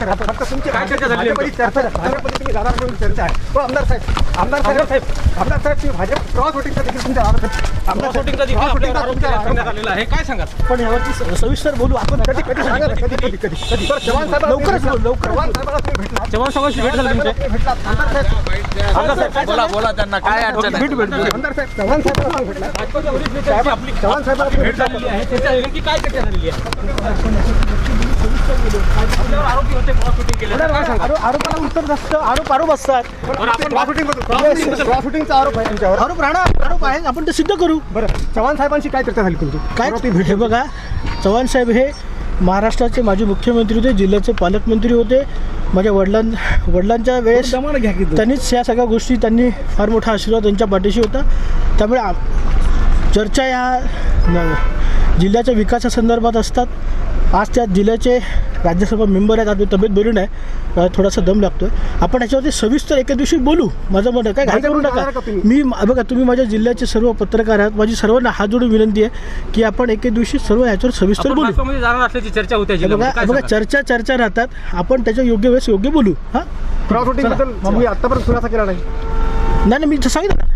फक्त तुमची चर्चा झाली आहे. चर्चा आहे. हो, आमदार साहेब. आमदार साहेब आमदार साहेब तुम्ही भाजप क्रॉस वोटिंगचा देखील तुमच्या आरोप. आमदार साहेब, शूटिंगचा देखील क्रॉस आपल्यावर वोटिंगचा आरोप करण्यात. आलेला आहे. काय सांगा पण यावरती सविस्तर बोलू आपण कधी कधी सांगा कधी कधी कधी कधी. चव्हाण साहेब लवकरच बोलू, लवकर. चव्हाण तुम्ही भेटला चव्हाण साहेबांशी भेट झाली तुमची. भेटला आमदार साहेब आमदार साहेब. बोला बोला त्यांना काय अडचण आहे? आमदार साहेब चव्हाण साहेबांना तुम्ही भेटला आपली चव्हाण तुम्ही भेट झालेली आहे. त्याच्या नेमकी काय चर्चा झालेली आहे? आपल्यावर आरोपी होते क्रॉस शूटिंग केलं. काय सांगा आरो- आरोपाला उत्तर नसतं. आरोप आरोप असतात. शूटिंगचा आरोप आहे तुमच्यावर. आरोप राहणार आरोप आहे. आपण ते सिद्ध करू. बरं चव्हाण साहेबांशी काय चर्चा झाली तुमची? काय? हे बघा चव्हाण साहेब हे महाराष्ट्राचे माजी मुख्यमंत्री होते जिल्ह्याचे पालकमंत्री होते. माझ्या वडिलां वडिलांच्या वेळेस त्यांनीच या सगळ्या गोष्टी त्यांनी फार मोठा आशीर्वाद त्यांच्या पाठीशी होता. त्यामुळे चर्चा या जिल्ह्याच्या विकासासंदर्भात असतात. आज त्या जिल्ह्याचे राज्यसभा मेंबर आहेत. आता तब्येत बरी नाही. थोडासा दम लागतोय. आपण याच्यावरती सविस्तर एका दिवशी बोलू. माझं मत आहे काय? घाई करू नका? मी बघा तुम्ही माझ्या जिल्ह्याचे सर्व पत्रकार आहात. माझी सर्वांना हात जोडून विनंती आहे की आपण एके दिवशी सर्व याच्यावर सविस्तर आपण बोलू. चर्चा होती हे बघा? चर्चा चर्चा राहतात. आपण त्याच्या योग्य वेळेस योग्य बोलू. हा? आतापर्यंत खुलासा केला नाही. नाही मी तर सांगितलं ना.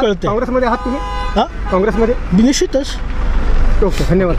कळतंय. काँग्रेसमध्ये आहात तुम्ही? हा? काँग्रेसमध्ये? निश्चितच. ओके धन्यवाद.